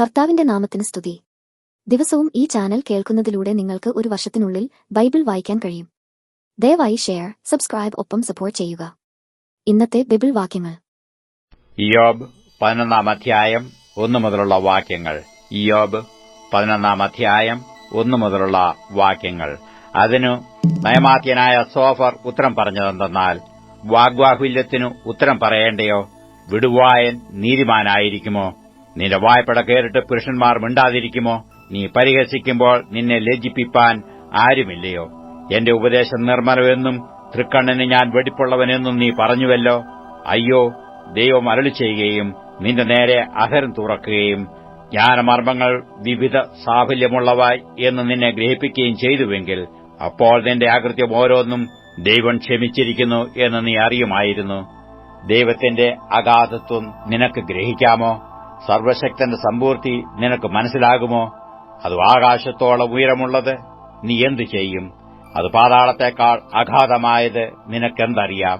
കർത്താവിന്റെ നാമത്തിന് സ്തുതി. ദിവസവും ഈ ചാനൽ കേൾക്കുന്നതിലൂടെ നിങ്ങൾക്ക് ഒരു വർഷത്തിനുള്ളിൽ ബൈബിൾ വായിക്കാൻ കഴിയും. ദയവായി ഷെയർ സബ്സ്ക്രൈബ് ഒപ്പം സപ്പോർട്ട് ചെയ്യുക. ഇന്നത്തെ ബൈബിൾ വാക്യങ്ങൾ. യോബ് പതിനൊന്നാം അധ്യായം ഒന്നു മുതലുള്ള വാക്യങ്ങൾ. യോബ് പതിനൊന്നാം അധ്യായം ഒന്നു മുതലുള്ള വാക്യങ്ങൾ. അതിനു നയമാത്യനായ സോഫർ ഉത്തരം പറഞ്ഞതെന്തെന്നാൽ വാഗ്വാഹുല്യത്തിനു ഉത്തരം പറയേണ്ടയോ? വിടുവായൻ നീതിമാനായിരിക്കുമോ? നിന്റെ വായ്പട കേറിട്ട് പുരുഷന്മാർ മിണ്ടാതിരിക്കുമോ? നീ പരിഹസിക്കുമ്പോൾ നിന്നെ ലജ്ജിപ്പിപ്പാൻ ആരുമില്ലയോ? എന്റെ ഉപദേശം നിർമ്മലമെന്നും തൃക്കണ്ണന് ഞാൻ വെടിപ്പുള്ളവനെന്നും നീ പറഞ്ഞുവല്ലോ. അയ്യോ ദൈവം അരളി ചെയ്യുകയും നിന്റെ നേരെ അഹരം തുറക്കുകയും ജ്ഞാനമർമ്മങ്ങൾ വിവിധ സാഫല്യമുള്ളവ എന്ന് നിന്നെ ഗ്രഹിപ്പിക്കുകയും ചെയ്തുവെങ്കിൽ അപ്പോൾ നിന്റെ ആകൃത്യം ഓരോന്നും ദൈവം ക്ഷമിച്ചിരിക്കുന്നു എന്ന് നീ അറിയുമായിരുന്നു. ദൈവത്തിന്റെ അഗാധത്വം നിനക്ക് ഗ്രഹിക്കാമോ? സർവശക്തന്റെ സമ്പൂർത്തി നിനക്ക് മനസ്സിലാകുമോ? അത് ആകാശത്തോളം ഉയരമുള്ളത് നീ എന്തു ചെയ്യും? അത് പാതാളത്തെക്കാൾ അഗാധമായത് നിനക്കെന്തറിയാം?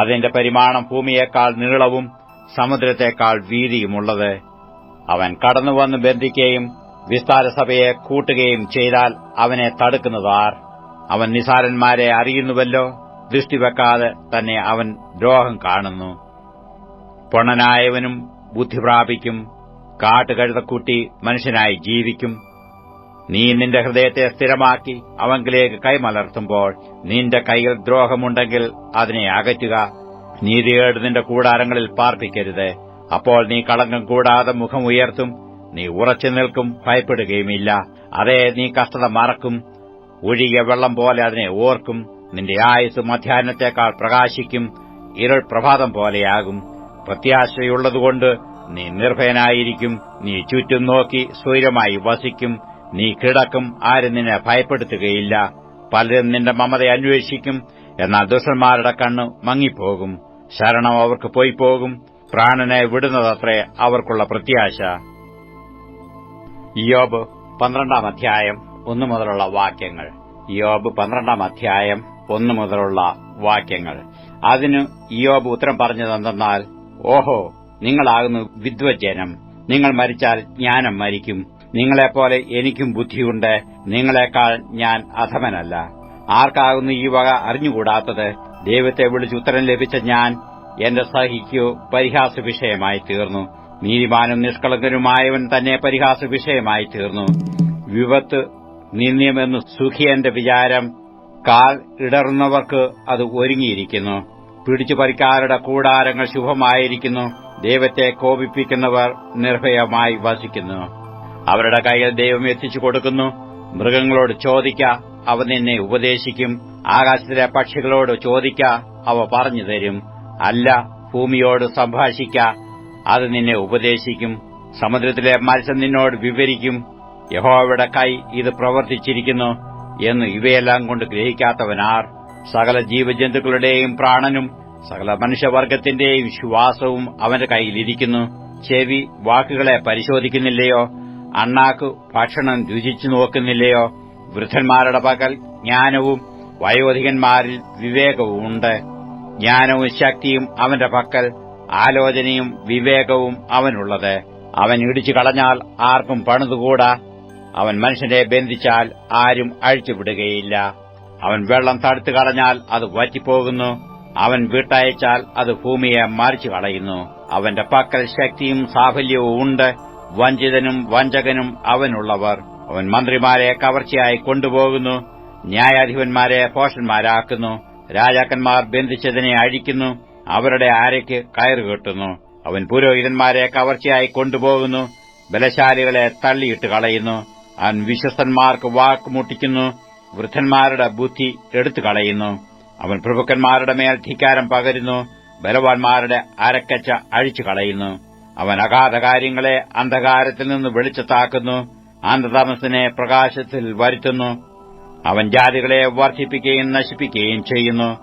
അതിന്റെ പരിമാണം ഭൂമിയേക്കാൾ നീളവും സമുദ്രത്തെക്കാൾ വീതിയുമുള്ളത്. അവൻ കടന്നുവന്ന് ബന്ധിക്കുകയും വിസ്താരസഭയെ കൂട്ടുകയും ചെയ്താൽ അവനെ തടുക്കുന്നതാർ. അവൻ നിസാരന്മാരെ അറിയുന്നുവല്ലോ ദൃഷ്ടിവെക്കാതെ തന്നെ അവൻ ദ്രോഹം കാണുന്നു. പൊണനായവനും ബുദ്ധി പ്രാപിക്കും. കാട്ടുകഴുതക്കൂട്ടി മനുഷ്യനായി ജീവിക്കും. നീ നിന്റെ ഹൃദയത്തെ സ്ഥിരമാക്കി അവങ്കിലേക്ക് കൈമലർത്തുമ്പോൾ നിന്റെ കൈയിൽ ദ്രോഹമുണ്ടെങ്കിൽ അതിനെ അകറ്റുക. നീതികേട് നിന്റെ കൂടാരങ്ങളിൽ പാർപ്പിക്കരുത്. അപ്പോൾ നീ കളങ്കം കൂടാതെ മുഖം ഉയർത്തും. നീ ഉറച്ചു നിൽക്കും ഭയപ്പെടുകയുമില്ല. അതേ നീ കഷ്ടത മറക്കും. ഒഴുകിയ വെള്ളം പോലെ അതിനെ ഓർക്കും. നിന്റെ ആയുസ് മധ്യാഹ്നത്തെക്കാൾ പ്രകാശിക്കും. ഇരുൾ പ്രഭാതം പോലെയാകും. പ്രത്യാശയുള്ളതുകൊണ്ട് നീ നിർഭയനായിരിക്കും. നീ ചുറ്റും നോക്കി സ്വൈരമായി വസിക്കും. നീ കിടക്കും. ആരും നിന്നെ ഭയപ്പെടുത്തുകയില്ല. പലരും നിന്റെ മമത അന്വേഷിക്കും. എന്നാൽ ദുഷ്ടന്മാരുടെ കണ്ണ് മങ്ങിപ്പോകും. ശരണം അവർക്ക് പോയി പോകും പ്രാണനെ വിടുന്നതത്രേ അവർക്കുള്ള പ്രത്യാശ. യോബ് പന്ത്രണ്ടാം അധ്യായം ഒന്നു മുതലുള്ള വാക്യങ്ങൾ. യോബ് പന്ത്രണ്ടാം അധ്യായം ഒന്നു മുതലുള്ള വാക്യങ്ങൾ. അതിന് യോബ് ഉത്തരം പറഞ്ഞതെന്തെന്നാൽ ഓഹോ നിങ്ങളാകുന്നു വിദ്വജ്ജനം. നിങ്ങൾ മരിച്ചാൽ ജ്ഞാനം മരിക്കും. നിങ്ങളെപ്പോലെ എനിക്കും ബുദ്ധിയുണ്ട്. നിങ്ങളെക്കാൾ ഞാൻ അധമനല്ല. ആർക്കാകുന്നു ഈ വക അറിഞ്ഞുകൂടാത്തത്? ദൈവത്തെ വിളിച്ച് ഉത്തരം ലഭിച്ച ഞാൻ എന്റെ സഹിക്കു പരിഹാസ വിഷയമായി തീർന്നു. നീതിമാനും നിഷ്കളങ്കനുമായവൻ തന്നെ പരിഹാസ വിഷയമായി തീർന്നു. വിപത്ത് നിന്ദ്യമെന്ന് സുഖിയന്റെ വിചാരം കാൽ ഇടറുന്നവർക്ക് അത് ഒരുങ്ങിയിരിക്കുന്നു. പിടിച്ചു പരിക്കാരുടെ കൂടാരങ്ങൾ ശുഭമായിരിക്കുന്നു. ദൈവത്തെ കോപിപ്പിക്കുന്നവർ നിർഭയമായി വസിക്കുന്നു. അവരുടെ കയ്യിൽ ദൈവം എത്തിച്ചു കൊടുക്കുന്നു. മൃഗങ്ങളോട് ചോദിക്ക അവ നിന്നെ ഉപദേശിക്കും. ആകാശത്തിലെ പക്ഷികളോട് ചോദിക്ക അവ പറഞ്ഞു തരും. അല്ല ഭൂമിയോട് സംഭാഷിക്ക അത് നിന്നെ ഉപദേശിക്കും. സമുദ്രത്തിലെ മത്സ്യം നിന്നോട് വിവരിക്കും. യഹോവയുടെ കൈ ഇത് പ്രവർത്തിച്ചിരിക്കുന്നു എന്ന് ഇവയെല്ലാം കൊണ്ട് ഗ്രഹിക്കാത്തവനാർ. സകല ജീവജന്തുക്കളുടെയും പ്രാണനും സകല മനുഷ്യവർഗത്തിന്റെയും ശ്വാസവും അവന്റെ കൈയിലിരിക്കുന്നു ചെവി വാക്കുകളെ പരിശോധിക്കുന്നില്ലയോ? അണ്ണാക്ക് ഭക്ഷണം രുചിച്ചു നോക്കുന്നില്ലയോ? വൃദ്ധന്മാരുടെ പകൽ ജ്ഞാനവും വയോധികന്മാരിൽ വിവേകവും ഉണ്ട്. ജ്ഞാനവും ശക്തിയും അവന്റെ പക്കൽ ആലോചനയും വിവേകവും അവനുള്ളത്. അവൻ ഇടിച്ചു കളഞ്ഞാൽ ആർക്കും പണിതുകൂടാ. അവൻ മനുഷ്യനെ ബന്ധിച്ചാൽ ആരും അഴിച്ചുവിടുകയില്ല. അവൻ വെള്ളം തടുത്തു കളഞ്ഞാൽ അത് വറ്റിപ്പോകുന്നു. അവൻ വിട്ടയച്ചാൽ അത് ഭൂമിയെ മറിച്ചു കളയുന്നു അവന്റെ പക്കൽ ശക്തിയും സാഫല്യവും ഉണ്ട്. വഞ്ചിതനും വഞ്ചകനും അവനുള്ളവർ. അവൻ മന്ത്രിമാരെ കവർച്ചയായി കൊണ്ടുപോകുന്നു. ന്യായാധിപന്മാരെ പോഷന്മാരാക്കുന്നു രാജാക്കന്മാർ ബന്ധിച്ചതിനെ അഴിക്കുന്നു. അവരുടെ ആരയ്ക്ക് കയറുകെട്ടുന്നു അവൻ പുരോഹിതന്മാരെ കവർച്ചയായി കൊണ്ടുപോകുന്നു. ബലശാലികളെ തള്ളിയിട്ട് കളയുന്നു. അവൻ വിശ്വസ്തന്മാർക്ക് വാക്ക് മുട്ടിക്കുന്നു വൃദ്ധന്മാരുടെ ബുദ്ധി എടുത്തു കളയുന്നു അവൻ പ്രഭുക്കന്മാരുടെ മേൽ ധിക്കാരം പകരുന്നു. ബലവാന്മാരുടെ അരക്കച്ച അഴിച്ചു കളയുന്നു അവൻ അഗാധ കാര്യങ്ങളെ അന്ധകാരത്തിൽ നിന്ന് വെളിച്ചത്താക്കുന്നു. അന്ധതമസിനെ പ്രകാശത്തിൽ വരുത്തുന്നു. അവൻ ജാതികളെ വർദ്ധിപ്പിക്കുകയും നശിപ്പിക്കുകയും ചെയ്യുന്നു.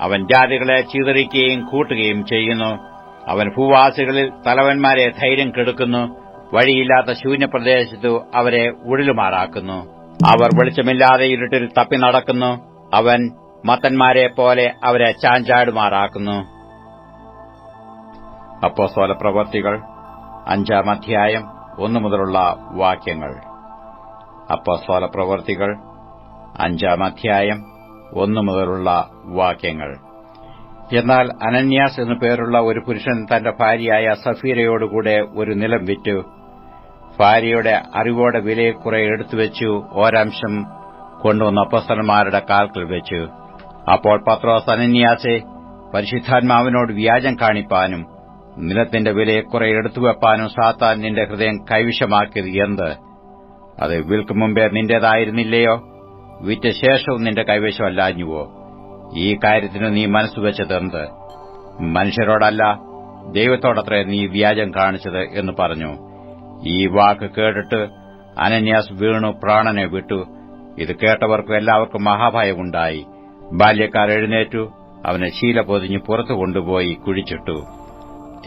അവൻ ജാതികളെ ചിതറിക്കുകയും കൂട്ടുകയും ചെയ്യുന്നു. അവൻ ഭൂവാസികളിൽ തലവന്മാരെ ധൈര്യം കെടുക്കുന്നു. വഴിയില്ലാത്ത ശൂന്യപ്രദേശത്തു അവരെ ഉഴലുമാറാക്കുന്നു അവർ വെളിച്ചമില്ലാതെ ഇരുട്ടിൽ തപ്പി നടക്കുന്നു. അവൻ മത്തന്മാരെ പോലെ അവരെ ചാഞ്ചാടുമാറാക്കുന്നു. അപ്പോസ്തല പ്രവർത്തികൾ അഞ്ചാം അധ്യായം ഒന്നു മുതലുള്ള വാക്യങ്ങൾ. അപ്പസ്തോല പ്രവർത്തികൾ അഞ്ചാം അധ്യായം ഒന്നു മുതലുള്ള വാക്യങ്ങൾ. എന്നാൽ അനന്യാസ് എന്നു പേരുള്ള ഒരു പുരുഷൻ തന്റെ ഭാര്യയായ സഫീരയോടുകൂടെ ഒരു നിലം വിറ്റു. ഭാര്യയുടെ അറിവോടെ വിലയെ കുറെ എടുത്തുവെച്ചു ഓരംശം കൊണ്ടുവന്ന അപ്പസ്തന്മാരുടെ കാൽക്കൽ വെച്ചു. അപ്പോൾ പത്രോസ് അനന്യാസെ പരിശുദ്ധാത്മാവിനോട് വ്യാജം കാണിപ്പാനും നിലത്തിന്റെ വിലയെ കുറെ എടുത്തുവെപ്പാനും സാത്താൻ നിന്റെ ഹൃദയം കൈവശമാക്കിയത് എന്ത്? അത് വിൽക്കും മുമ്പേ നിന്റേതായിരുന്നില്ലയോ? വിറ്റ ശേഷവും നിന്റെ കൈവശമല്ലാഞ്ഞുവോ ഈ കാര്യത്തിന് നീ മനസ്സുവെച്ചതെന്ത് മനുഷ്യരോടല്ല ദൈവത്തോടത്രേ നീ വ്യാജം കാണിച്ചത് എന്ന് പറഞ്ഞു. ഈ വാക്ക് കേട്ടിട്ട് അനന്യാസ് വീണു പ്രാണനെ വിട്ടു. ഇത് കേട്ടവർക്കും എല്ലാവർക്കും മഹാഭയമുണ്ടായി. ബാല്യക്കാർ എഴുന്നേറ്റു. അവനെ ശീല പൊതിഞ്ഞ് പുറത്തു കൊണ്ടുപോയി കുഴിച്ചിട്ടു.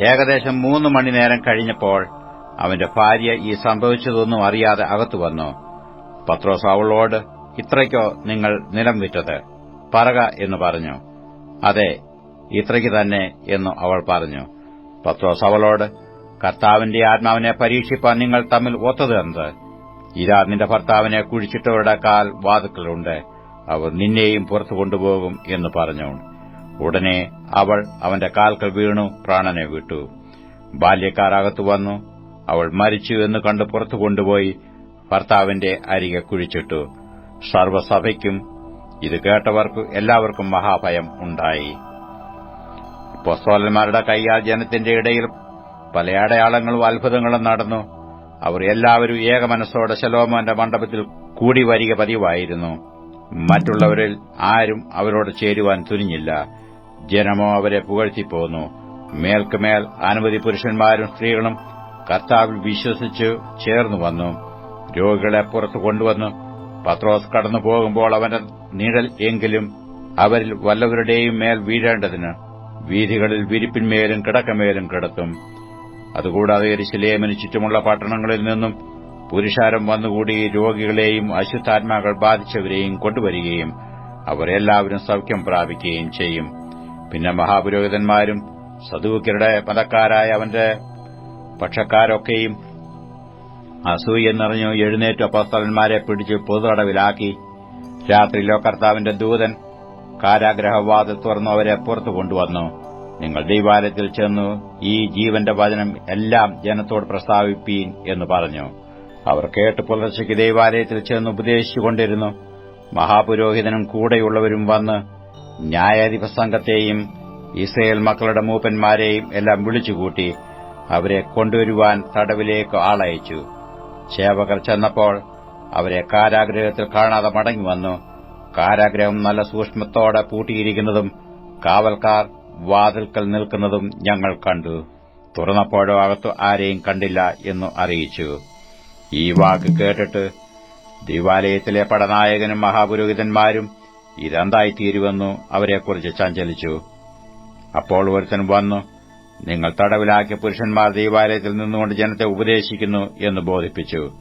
ഏകദേശം മൂന്ന് മണിനേരം കഴിഞ്ഞപ്പോൾ അവന്റെ ഭാര്യ ഈ സംഭവിച്ചതൊന്നും അറിയാതെ അകത്തു വന്നു. പത്രോസ് അവളോട് ഇത്രയ്ക്കോ നിങ്ങൾ നിലം വിറ്റത്? പറക എന്ന് പറഞ്ഞു. അതെ ഇത്രയ്ക്ക് തന്നെ എന്നു അവൾ പറഞ്ഞു. പത്രോസ് അവളോട് കർത്താവിന്റെ ആത്മാവിനെ പരീക്ഷിപ്പാൻ നിങ്ങൾ തമ്മിൽ ഒത്തത് എന്ത്? ഇതാ നിന്റെ ഭർത്താവിനെ കുഴിച്ചിട്ടവരുടെ കാൽ വാതുക്കളുണ്ട് അവർ നിന്നെയും പുറത്തു കൊണ്ടുപോകും എന്ന് പറഞ്ഞു. ഉടനെ അവൾ അവന്റെ കാൽക്കൽ വീണു പ്രാണനെ വിട്ടു. ബാല്യക്കാരകത്തു വന്നു. അവൾ മരിച്ചു എന്ന് കണ്ട് പുറത്തു കൊണ്ടുപോയി ഭർത്താവിന്റെ അരികെ കുഴിച്ചിട്ടു. സർവസഭയ്ക്കും ഇത് കേട്ടവർക്ക് എല്ലാവർക്കും മഹാഭയം ഉണ്ടായി. പൊസ്തോലന്മാരുടെ കൈയാൽ ജനത്തിന്റെ ഇടയിൽ പല അടയാളങ്ങളും അത്ഭുതങ്ങളും നടന്നു. അവർ എല്ലാവരും ഏകമനസ്സോടെ ശലോമോന്റെ മണ്ഡപത്തിൽ കൂടി വരിക പതിവായിരുന്നു. മറ്റുള്ളവരിൽ ആരും അവരോട് ചേരുവാൻ തുനിഞ്ഞില്ല. ജനമോ അവരെ പുകഴ്ത്തിപ്പോന്നു മേൽക്കുമേൽ അനവധി പുരുഷന്മാരും സ്ത്രീകളും കർത്താവിൽ വിശ്വസിച്ച് ചേർന്നു വന്നു. രോഗികളെ പുറത്തു കൊണ്ടുവന്നു പത്രോസ് കടന്നു പോകുമ്പോൾ അവന്റെ നിഴൽ എങ്കിലും അവരിൽ വല്ലവരുടെയും മേൽ വീഴേണ്ടതിന് വീഥികളിൽ വിരിപ്പിന്മേലും കിടക്കമേലും കിടത്തും. അതുകൂടാതെ എരിശിലേമിന് ചുറ്റുമുള്ള പട്ടണങ്ങളിൽ നിന്നും പുരുഷാരം വന്നുകൂടി രോഗികളെയും അശുദ്ധാത്മാക്കൾ ബാധിച്ചവരെയും കൊണ്ടുവരികയും അവർ എല്ലാവരും സൌഖ്യം പ്രാപിക്കുകയും ചെയ്യും. പിന്നെ മഹാപുരോഹിതന്മാരും സദൂക്കരുടെ പദക്കാരായ അവന്റെ പക്ഷക്കാരൊക്കെയും അസൂയെന്നറിഞ്ഞു എഴുന്നേറ്റ് അപ്പസ്തലന്മാരെ പിടിച്ച് പൊതുതടവിലാക്കി. രാത്രിയിലോ കർത്താവിന്റെ ദൂതൻ കാരാഗ്രഹവാതിൽ തുറന്നു അവരെ പുറത്തു കൊണ്ടുവന്നു. നിങ്ങൾ ദൈവാലയത്തിൽ ചെന്നു ഈ ജീവന്റെ വചനം എല്ലാം ജനത്തോട് പ്രസ്താവിപ്പീൻ എന്ന് പറഞ്ഞു. അവർ കേട്ട് പുലർച്ചയ്ക്ക് ദൈവാലയത്തിൽ ചെന്ന് ഉപദേശിച്ചുകൊണ്ടിരുന്നു. മഹാപുരോഹിതനും കൂടെയുള്ളവരും വന്ന് ന്യായാധിപ സംഘത്തെയും ഇസ്രയേൽ മക്കളുടെ മൂപ്പന്മാരെയും എല്ലാം വിളിച്ചുകൂട്ടി അവരെ കൊണ്ടുവരുവാൻ തടവിലേക്ക് ആളയച്ചു. സേവകർ ചെന്നപ്പോൾ അവരെ കാരാഗ്രഹത്തിൽ കാണാതെ മടങ്ങി വന്നു കാരാഗ്രഹം നല്ല സൂക്ഷ്മത്തോടെ പൂട്ടിയിരിക്കുന്നതും കാവൽക്കാർ വാതിൽക്കൽ നിൽക്കുന്നതും ഞങ്ങൾ കണ്ടു. തുറന്നപ്പോഴോ അകത്തു ആരെയും കണ്ടില്ല എന്നു അറിയിച്ചു. ഈ വാക്ക് കേട്ടിട്ട് ദേവാലയത്തിലെ പടനായകനും മഹാപുരോഹിതന്മാരും ഇതെന്തായിത്തീരുവെന്നു അവരെക്കുറിച്ച് ചഞ്ചലിച്ചു. അപ്പോൾ ഒരുത്തൻ വന്നു നിങ്ങൾ തടവിലാക്കിയ പുരുഷന്മാർ ദൈവാലയത്തിൽ നിന്നുകൊണ്ട് ജനത്തെ ഉപദേശിക്കുന്നു എന്ന് ബോധിപ്പിച്ചു.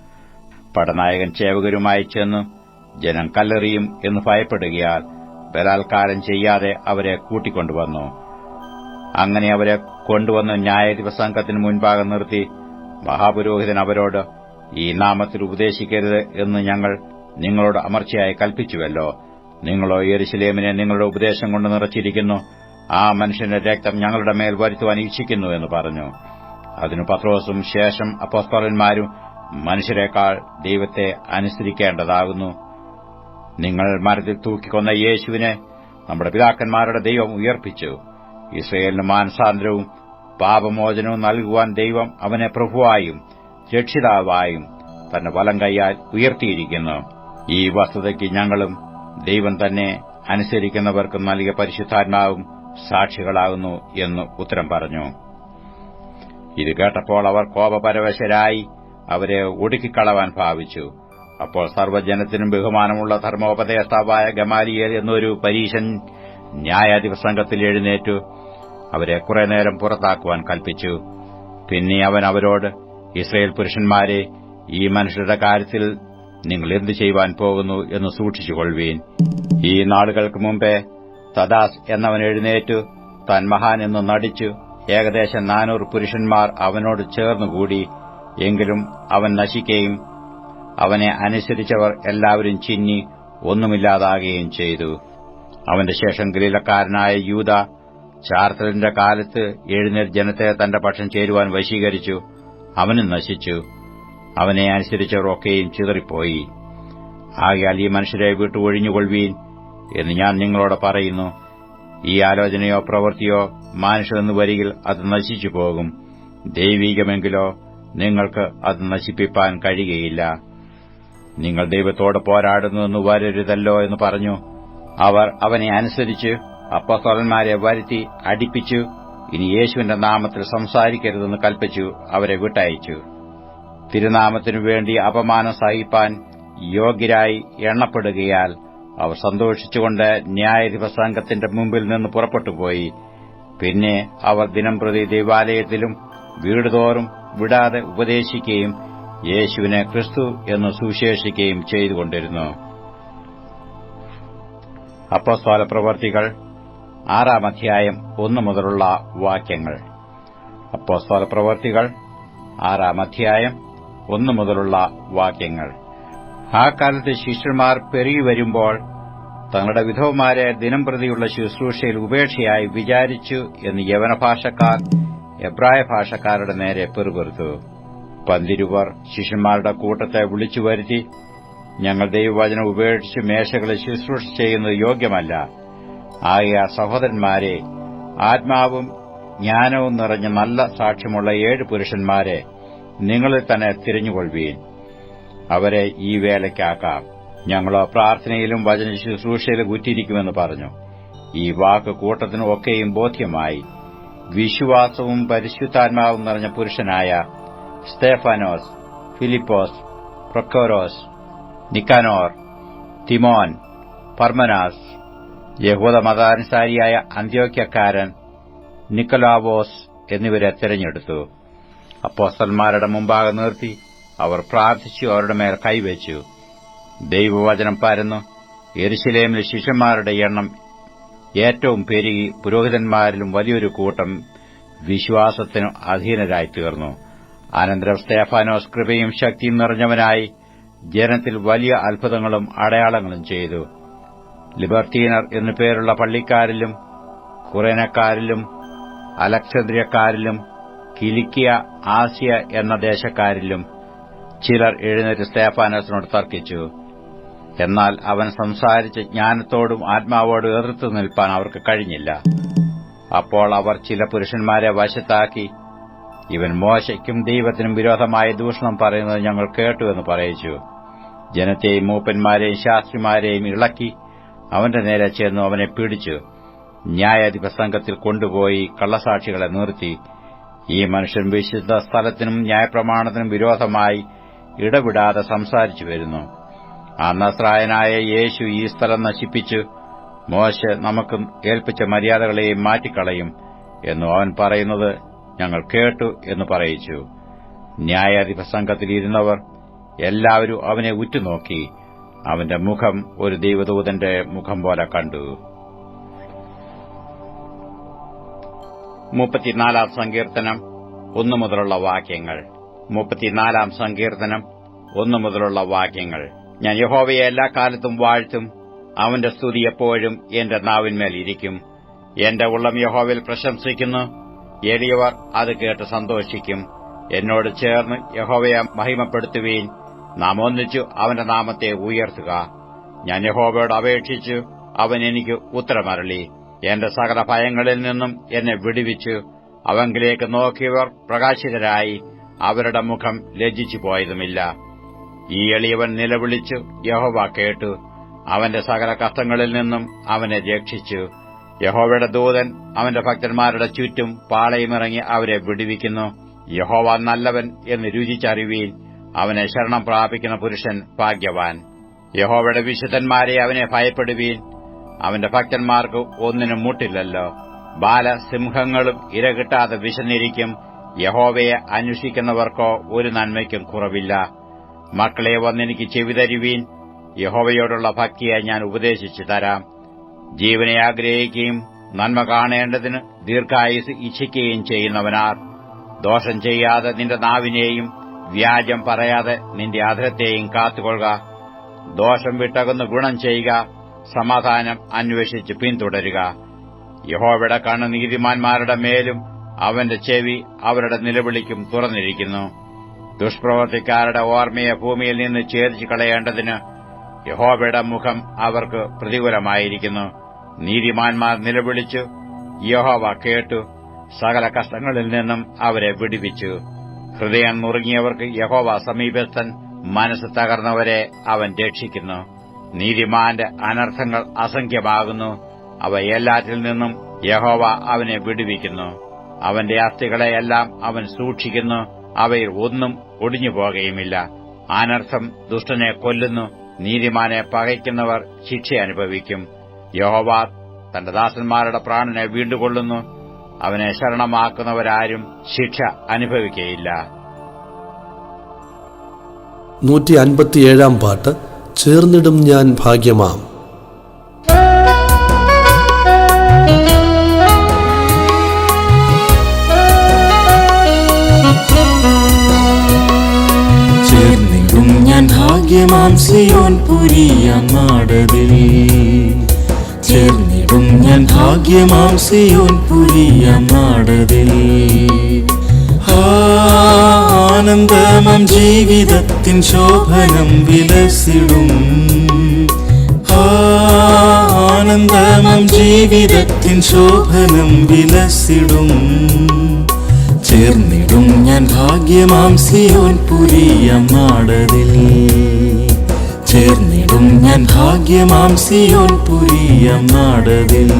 പടനായകൻ സേവകരുമായി ചെന്നു ജനം കല്ലെറിയും എന്ന് ഭയപ്പെടുകയാൽ ബലാത്കാരം ചെയ്യാതെ അവരെ കൂട്ടിക്കൊണ്ടുവന്നു. അങ്ങനെ അവരെ കൊണ്ടുവന്ന് ന്യായാധിപ സംഘത്തിന് മുൻപാകെ നിർത്തി മഹാപുരോഹിതൻ അവരോട് ഈ നാമത്തിൽ ഉപദേശിക്കരുത് എന്ന് ഞങ്ങൾ നിങ്ങളോട് അമർച്ചയായി കൽപ്പിച്ചുവല്ലോ. നിങ്ങളോ യെരുശലേമിനെ നിങ്ങളുടെ ഉപദേശം കൊണ്ട് നിറച്ചിരിക്കുന്നു. ആ മനുഷ്യന്റെ രക്തം ഞങ്ങളുടെ മേൽ വരുത്തുവാൻ ഇച്ഛിക്കുന്നു എന്ന് പറഞ്ഞു. അതിനു പത്രോസും ശേഷം അപ്പോസ്തലന്മാരും മനുഷ്യരെക്കാൾ ദൈവത്തെ അനുസരിക്കേണ്ടതാകുന്നു. നിങ്ങൾ മരത്തിൽ തൂക്കിക്കൊന്ന യേശുവിനെ നമ്മുടെ പിതാക്കന്മാരുടെ ദൈവം ഉയർപ്പിച്ചു. ഇസ്രയേലിന് മാനസാന്തരവും പാപമോചനവും നൽകുവാൻ ദൈവം അവനെ പ്രഭുവായും രക്ഷിതാവായും തന്റെ വലം കൈയാൽ ഉയർത്തിയിരിക്കുന്നു. ഈ വസ്തുതയ്ക്ക് ഞങ്ങളും ദൈവം തന്നെ അനുസരിക്കുന്നവർക്ക് നൽകിയ പരിശുദ്ധാത്മാവും സാക്ഷികളാകുന്നു എന്ന് ഉത്തരം പറഞ്ഞു. ഇത് കേട്ടപ്പോൾ അവർ കോപപരവശരായി അവരെ ഒടുക്കിക്കളവാൻ ഭാവിച്ചു. അപ്പോൾ സർവജനത്തിനും ബഹുമാനമുള്ള ധർമ്മോപദേഷ്ടാവായ ഗമാലിയൽ എന്നൊരു പരീശൻ ന്യായാധിപ സംഘത്തിൽ എഴുന്നേറ്റു. അവരെ കുറെ നേരം പുറത്താക്കുവാൻ കൽപ്പിച്ചു. പിന്നെ അവൻ അവരോട് ഇസ്രയേൽ പുരുഷന്മാരെ ഈ മനുഷ്യരുടെ കാര്യത്തിൽ നിങ്ങൾ എന്തു ചെയ്യുവാൻ പോകുന്നു എന്ന് സൂക്ഷിച്ചുകൊള്ളുവീൻ. ഈ നാളുകൾക്ക് മുമ്പേ തദാസ് എന്നവൻ എഴുന്നേറ്റു. താൻ മഹാൻ എന്ന് നടിച്ചു. ഏകദേശം നാനൂറ് പുരുഷന്മാർ അവനോട് ചേർന്നുകൂടി. എങ്കിലും അവൻ നശിക്കുകയും അവനെ അനുസരിച്ചവർ എല്ലാവരും ചിന്നി ഒന്നുമില്ലാതാകുകയും ചെയ്തു. അവന്റെ ശേഷം ഗലീലക്കാരനായ യൂത ചാർത്തലിന്റെ കാലത്ത് എഴുന്നേർ ജനത്തെ തന്റെ പക്ഷം ചേരുവാൻ വശീകരിച്ചു. അവനും നശിച്ചു. അവനെ അനുസരിച്ചവരൊക്കെയും ചിതറിപ്പോയി. ആകയാൽ ഈ മനുഷ്യരെ വിട്ടുകൊഴിഞ്ഞുകൊള്ളുവീൻ എന്ന് ഞാൻ നിങ്ങളോട് പറയുന്നു. ഈ ആലോചനയോ പ്രവൃത്തിയോ മാനുഷമെന്ന് വരികിൽ അത് നശിച്ചു പോകും. ദൈവീകമെങ്കിലോ നിങ്ങൾക്ക് അത് നശിപ്പിപ്പാൻ കഴിയുകയില്ല. നിങ്ങൾ ദൈവത്തോട് പോരാടുന്നുവെന്ന് വരരുതല്ലോ എന്ന് പറഞ്ഞു. അവർ അവനെ അനുസരിച്ച് അപ്പസ്വലന്മാരെ വരുത്തി അടിപ്പിച്ചു. ഇനി യേശുവിന്റെ നാമത്തിൽ സംസാരിക്കരുതെന്ന് കൽപ്പിച്ചു അവരെ വിട്ടയച്ചു. തിരുനാമത്തിനു വേണ്ടി അപമാനം സഹിപ്പാൻ യോഗ്യരായി എണ്ണപ്പെടുകയാൽ അവർ സന്തോഷിച്ചുകൊണ്ട് ന്യായാധിപ സംഘത്തിന്റെ മുമ്പിൽ നിന്ന് പുറപ്പെട്ടുപോയി. പിന്നെ അവർ ദിനംപ്രതി ദേവാലയത്തിലും വീടുതോറും വിടാതെ ഉപദേശിക്കുകയും യേശുവിനെ ക്രിസ്തു എന്ന് സുവിശേഷിക്കുകയും ചെയ്തുകൊണ്ടിരുന്നു. അപ്പോസ്തോല പ്രവർത്തികൾ ആറാം അധ്യായം ഒന്നു മുതലുള്ള വാക്യങ്ങൾ. അപ്പോസ്തോല പ്രവർത്തികൾ ആറാം അധ്യായം ഒന്നു മുതലുള്ള വാക്യങ്ങൾ. ആ കാലത്ത് ശിഷ്യന്മാർ പെരുകി വരുമ്പോൾ തങ്ങളുടെ വിധവമാരെ ദിനംപ്രതിയുള്ള ശുശ്രൂഷയിൽ ഉപേക്ഷയായി വിചാരിച്ചു എന്ന് യവന ഭാഷക്കാർ എബ്രായ ഭാഷക്കാരുടെ നേരെ പെറുപെറുത്തു. പന്തിരുവർ ശിഷ്യന്മാരുടെ കൂട്ടത്തെ വിളിച്ചു വരുത്തി ഞങ്ങൾ ദൈവവചനം ഉപേക്ഷിച്ച് മേശകളെ ശുശ്രൂഷ ചെയ്യുന്നത് യോഗ്യമല്ല. ആയ സഹോദരന്മാരെ ആത്മാവും ജ്ഞാനവും നിറഞ്ഞ നല്ല സാക്ഷ്യമുള്ള ഏഴ് പുരുഷന്മാരെ നിങ്ങളിൽ തന്നെ തിരഞ്ഞുകൊള്ളുവീൻ. അവരെ ഈ വേലയ്ക്കാക്കാം. ഞങ്ങളോ പ്രാർത്ഥനയിലും വചന ശുശ്രൂഷയിലും കുറ്റിയിരിക്കുമെന്ന് പറഞ്ഞു. ഈ വാക്ക് കൂട്ടത്തിന് ഒക്കെയും ബോധ്യമായി. വിശ്വാസവും പരിശുദ്ധാത്മാവും നിറഞ്ഞ പുരുഷനായ സ്റ്റേഫാനോസ് ഫിലിപ്പോസ് പ്രൊക്കോരോസ് നിക്കാനോർ തിമോൻ പർമനാസ് യഹൂദ മതാനുസാരിയായ അന്ത്യോക്യക്കാരൻ നിക്കലാവോസ് എന്നിവരെ തിരഞ്ഞെടുത്തു. അപ്പോസ്തന്മാരുടെ മുമ്പാകെ നിർത്തി അവർ പ്രാർത്ഥിച്ചു അവരുടെ മേൽ കൈവച്ചു. ദൈവവചനം പരന്നു. എരുശലേമിലെ ശിഷ്യന്മാരുടെ എണ്ണം ഏറ്റവും പെരുകി പുരോഹിതന്മാരിലും വലിയൊരു കൂട്ടം വിശ്വാസത്തിനും അധീനരായി തീർന്നു. അനന്തരം സ്തേഫാനോസ് കൃപയും ശക്തിയും നിറഞ്ഞവനായി ജനത്തിൽ വലിയ അത്ഭുതങ്ങളും അടയാളങ്ങളും ചെയ്തു. ലിബർട്ടീനർ എന്നു പേരുള്ള പള്ളിക്കാരിലും കുറേനക്കാരിലും അലക്സന്ദ്രിയക്കാരിലും കിലിക്കിയ ആസിയ എന്ന ദേശക്കാരിലും ചിലർ എഴുന്നേറ്റ് സ്തേഫാനോസിനോട് തർക്കിച്ചു. എന്നാൽ അവൻ സംസാരിച്ച് ജ്ഞാനത്തോടും ആത്മാവോടും എതിർത്തു നിൽപ്പാൻ അവർക്ക് കഴിഞ്ഞില്ല. അപ്പോൾ അവർ ചില പുരുഷന്മാരെ വശത്താക്കി ഇവൻ മോശയ്ക്കും ദൈവത്തിനും വിരോധമായ ദൂഷണം പറയുന്നത് ഞങ്ങൾ കേട്ടുവെന്ന് പറയിച്ചു. ജനത്തെയും മൂപ്പന്മാരെയും ശാസ്ത്രിമാരെയും ഇളക്കി അവന്റെ നേരെ ചേർന്ന് അവനെ പീഡിച്ചു. ന്യായാധിപ സംഘത്തിൽ കൊണ്ടുപോയി കള്ളസാക്ഷികളെ നിർത്തി. ഈ മനുഷ്യൻ വിശുദ്ധ സ്ഥലത്തിനും ന്യായപ്രമാണത്തിനും വിരോധമായി ഇടവിടാതെ സംസാരിച്ചു വരുന്നു. ആ നസ്രായനായ യേശു ഈ സ്ഥലം നശിപ്പിച്ച്. മോശ നമുക്ക് ഏൽപ്പിച്ച മര്യാദകളെയും മാറ്റിക്കളയും എന്നു അവൻ പറയുന്നത് ഞങ്ങൾ കേട്ടു എന്ന് പറയിച്ചു. ന്യായാധിപ സംഘത്തിൽ ഇരുന്നവർ എല്ലാവരും അവനെ ഉറ്റുനോക്കി. അവന്റെ മുഖം ഒരു ദൈവദൂതന്റെ മുഖം പോലെ കണ്ടു. മുപ്പത്തിനാലാം സങ്കീർത്തനം ഒന്നു മുതലുള്ള വാക്യങ്ങൾ. മുപ്പത്തിനാലാം സങ്കീർത്തനം ഒന്നു മുതലുള്ള വാക്യങ്ങൾ. ഞാൻ യഹോവയെ എല്ലാ കാലത്തും വാഴ്ത്തും അവന്റെ സ്തുതി എപ്പോഴും എന്റെ നാവിന്മേൽ ഇരിക്കും. എന്റെ ഉള്ളം യഹോവയിൽ പ്രശംസിക്കുന്നു. എളിയവർ അത് കേട്ട് സന്തോഷിക്കും. എന്നോട് ചേർന്ന് യഹോവയെ മഹിമപ്പെടുത്തുവീൻ. നാം ഒന്നിച്ചു അവന്റെ നാമത്തെ ഉയർത്തുക. ഞാൻ യഹോബയോട് അപേക്ഷിച്ചു അവൻ എനിക്ക് ഉത്തരമരളി. എന്റെ സകല ഭയങ്ങളിൽ നിന്നും എന്നെ വിടുവിച്ചു അവങ്കിലേക്ക് നോക്കിയവർ പ്രകാശിതരായി. അവരുടെ മുഖം ലജ്ജിച്ചു പോയതുമില്ല. ഈ എളിയവൻ നിലവിളിച്ചു യഹോവ കേട്ടു അവന്റെ സകല കഷ്ടങ്ങളിൽ നിന്നും അവനെ രക്ഷിച്ചു. യഹോവയുടെ ദൂതൻ അവന്റെ ഭക്തന്മാരുടെ ചുറ്റും പാളയമിറങ്ങി അവരെ വിടുവിക്കുന്നു. യഹോവ നല്ലവൻ എന്ന് രുചിച്ചറിവീൻ അവനെ ശരണം പ്രാപിക്കുന്ന പുരുഷൻ ഭാഗ്യവാൻ. യഹോവയുടെ വിശുദ്ധന്മാരെ അവനെ ഭയപ്പെടുവീൻ. അവന്റെ ഭക്തന്മാർക്ക് ഒന്നിനും മുട്ടില്ലല്ലോ. ബാലസിംഹങ്ങളും ഇര കിട്ടാതെ വിശന്നിരിക്കും. യഹോവയെ അന്വേഷിക്കുന്നവർക്കോ ഒരു നന്മയ്ക്കും കുറവില്ല. മക്കളെ വന്നെനിക്ക് ചെവിതരുവീൻ യഹോവയോടുള്ള ഭക്തിയെ ഞാൻ ഉപദേശിച്ചു തരാം. ജീവനെ ആഗ്രഹിക്കുകയും നന്മ കാണേണ്ടതിന് ദീർഘായുസ് ഇച്ഛിക്കുകയും ചെയ്യുന്നവനാർ. ദോഷം ചെയ്യാതെ നിന്റെ നാവിനെയും വ്യാജം പറയാതെ നിന്റെ അധരത്തെയും കാത്തുകൊള്ളുക. ദോഷം വിട്ടകുന്ന് ഗുണം ചെയ്യുക. സമാധാനം അന്വേഷിച്ച് പിന്തുടരുക. യഹോവയുടെ കണ്ണ് നീതിമാന്മാരുടെ മേലും അവന്റെ ചെവി അവരുടെ നിലവിളിക്കും തുറന്നിരിക്കുന്നു. ദുഷ്പ്രവർത്തിക്കാരുടെ ഓർമ്മയെ ഭൂമിയിൽ നിന്ന് ഛേദിച്ചു കളയേണ്ടതിന് യഹോവയുടെ മുഖം അവർക്ക് പ്രതികൂലമായിരിക്കുന്നു. നീതിമാന്മാർ നിലവിളിച്ചു. യഹോവ കേട്ടു. സകല കഷ്ടങ്ങളിൽ നിന്നും അവരെ വിടുവിച്ചു. ഹൃദയം നുറുങ്ങിയവർക്ക് യഹോവ സമീപസ്ഥൻ മനസ്സ് തകർന്നവരെ അവൻ രക്ഷിക്കുന്നു. നീതിമാന്റെ അനർത്ഥങ്ങൾ അസംഖ്യമാകുന്നു. അവ എല്ലാറ്റിൽ നിന്നും യഹോവ അവനെ വിടുവിക്കുന്നു. അവന്റെ അസ്ഥികളെയെല്ലാം അവൻ സൂക്ഷിക്കുന്നു. അവയിൽ ഒന്നും ഒടിഞ്ഞു പോകുകയുമില്ല അനർത്ഥം ദുഷ്ടനെ കൊല്ലുന്നു. നീതിമാനെ പകയ്ക്കുന്നവർ ശിക്ഷ അനുഭവിക്കും. യഹോവ തന്റെ ദാസന്മാരുടെ പ്രാണനെ വീണ്ടുകൊള്ളുന്നു. അവനെ ശരണമാക്കുന്നവരാരും ശിക്ഷ അനുഭവിക്കുകയില്ല നൂറ്റി അൻപത്തിയേഴാം പാട്ട് ചേർന്നിടും ഞാൻ ഭാഗ്യമാം. ചേർന്നിടും ഞാൻ ഭാഗ്യമാം സിയോൻ പുരിയ നാടതിൽ ചേർന്നിടും ഞാൻ ഭാഗ്യമാം സിയോൻ പുരിയ നാടതിൽ ആനന്ദമം ജീവിതത്തിൻ ശോഭനം വിലസിടും. ആനന്ദമം ജീവിതത്തിൻ ശോഭനം വിലസിടും. ചേർന്നിടും ഞാൻ ഭാഗ്യമാം സിയോൻ പുരിയ നാടതിൽ ചേർന്നിടും ഞാൻ ഭാഗ്യമാം സിയോൻ പുരിയ നാടതിൽ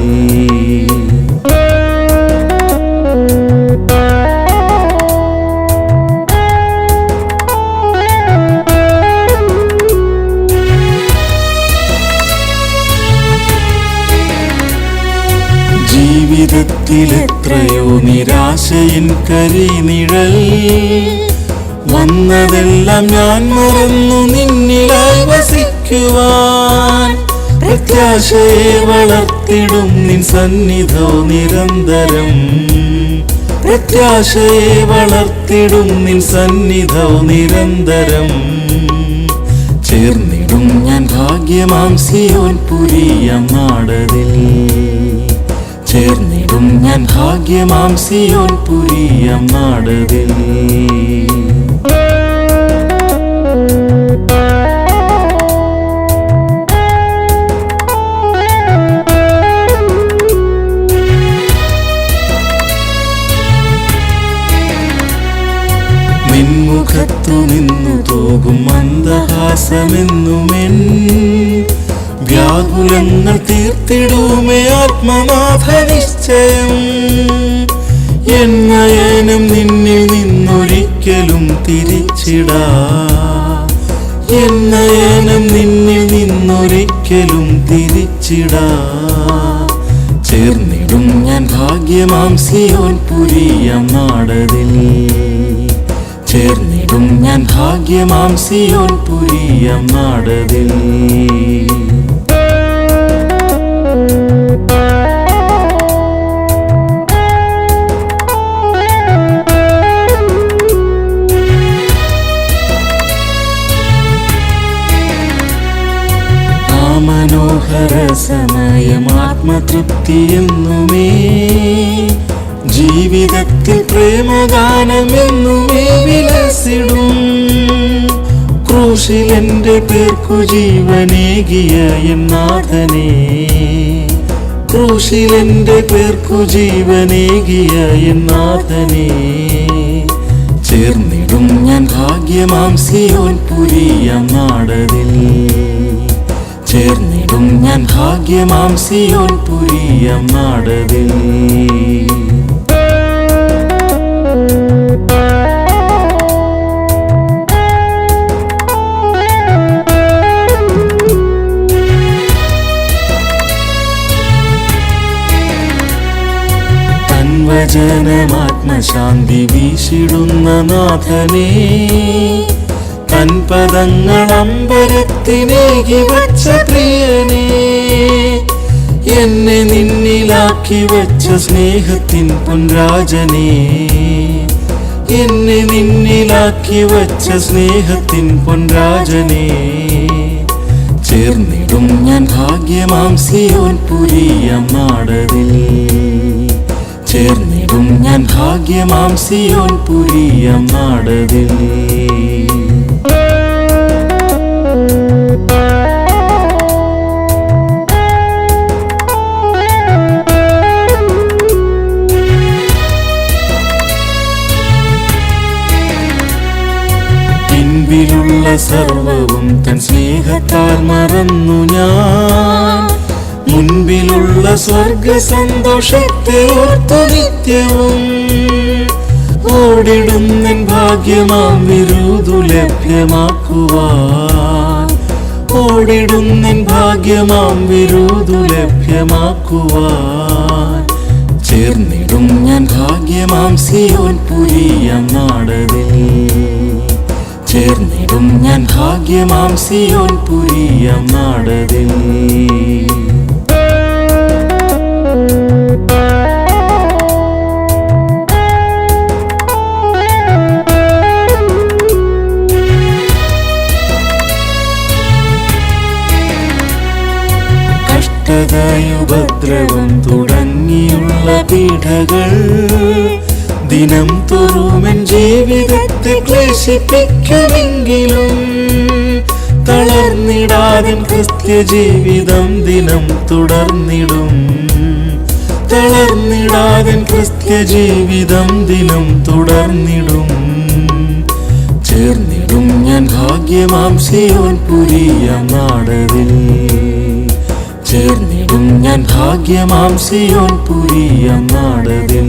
ജീവിതത്തിലെത്രയോ നിരാശയിൻ കരിനിഴൽ. വന്നതെല്ലാം ഞാൻ മറന്നു നിന്നിലായി വസിക്കുവാൻ പ്രത്യാശയെ വളർത്തിടും നിൻ സന്നിധോ നിരന്തരം. പ്രത്യാശയെ വളർത്തിടും നിൻ സന്നിധോ നിരന്തരം. ചേർന്നിടും ഞാൻ ഭാഗ്യമാം സിയോൻ പുരിയ നാടതിൽ. ചേർന്നിടും ഞാൻ ഭാഗ്യമാം സിയോൻ പുരിയ നാടതിൽ. തോകും മന്ദഹാസമെന്നുമെൻ വ്യാകുലങ്ങൾ തീർത്തിടുമേ ആത്മനാഥ നിശ്ചയം എന്നയനം നിന്നിൽ നിന്നൊരിക്കലും തിരിച്ചിടാ. എന്നയനം നിന്നിൽ നിന്നൊരിക്കലും തിരിച്ചിടാ. ചേർന്നിടും ഞാൻ ഭാഗ്യമാം സിയോൻ നാടതിൽ. നാടതിൽ ചേർന്നിടും ഞാൻ ഭാഗ്യമാം സിയോൻ പുരിയ നാടതിൽ. മനോഹര സമയം ആത്മതൃപ്തി എന്നുമേ ജീവിതത്തിൽ പ്രേമഗാനമെന്നുമേ വിലസിടും. ക്രൂശിൽ എന്റെ പേർക്കു ജീവനേകിയ എന്നാഥനെ. ക്രൂശിൽ എന്റെ പേർക്കു ജീവനേകിയ എന്നാഥനെ. ചേർന്നിടും ഞാൻ ഭാഗ്യമാം സിയോൻ പുരിയ നാടതിൽ. ചേർന്നിടും ഞാൻ ഭാഗ്യമാം സിയോൻ പുരിയ നാടതിൽ. തൻവചനമാത്മശാന്തി വീശിടുന്ന നാഥനെ. തൻ പദങ്ങൾ അമ്പരത്തിനേകി വച്ച പ്രിയനെ. എന്നെ നിന്നിലാക്കി വച്ച സ്നേഹത്തിൻ പൊൻരാജനേ. എന്നെ നിന്നിലാക്കി വച്ച സ്നേഹത്തിൻ പൊൻരാജനേ. ചേർന്നിടും ഞാൻ ഭാഗ്യമാം സിയോൻ പുരിയം നാടതിൽ. ചേർന്നിടും ഞാൻ ഭാഗ്യമാം സിയോൻ പുരിയം നാടതിൽ പിൻപിലുള്ള സർവവും തൻ സ്നേഹത്താൽ മറന്നു ഞാൻ. മുൻപിലുള്ള സ്വർഗ സന്തോഷത്തെ ഓർത്തു നിത്യവും ഓടിടുന്നൻ ഭാഗ്യമാം വിരുദു ലഭ്യമാക്കുവാൻ. ഓടിടുന്നൻ ഭാഗ്യമാം വിരുദു ലഭ്യമാക്കുവാൻ. ചേർന്നിടും ഞാൻ ഭാഗ്യമാം സിയോൻ പുരിയം നാടതിൽ ചേർന്നിടും ഞാൻ ഭാഗ്യമാം സിയോൻ പുരിയം നാടതിൽ കഷ്ടതയുപദ്രവം തുടങ്ങിയുള്ള പീഠകൾ. ദിനം തോറുമൻ ജീവിതത്തെ ക്ലേശിപ്പിക്കുമെങ്കിലും തളർന്നിടാതെ ക്രിസ്ത്യ ജീവിതം ദിനം തുടർന്നിടും. തളർന്നിടാതെ ക്രിസ്ത്യ ജീവിതം ദിനം തുടർന്നിടും. ചേർന്നിടും ഞാൻ ഭാഗ്യമാം സിയോൻ പുരിയം നാടതിൽ. ചേർന്നിടും ഞാൻ ഭാഗ്യമാംസിയോൻ സിയോൻ പുരിയം നാടതിൽ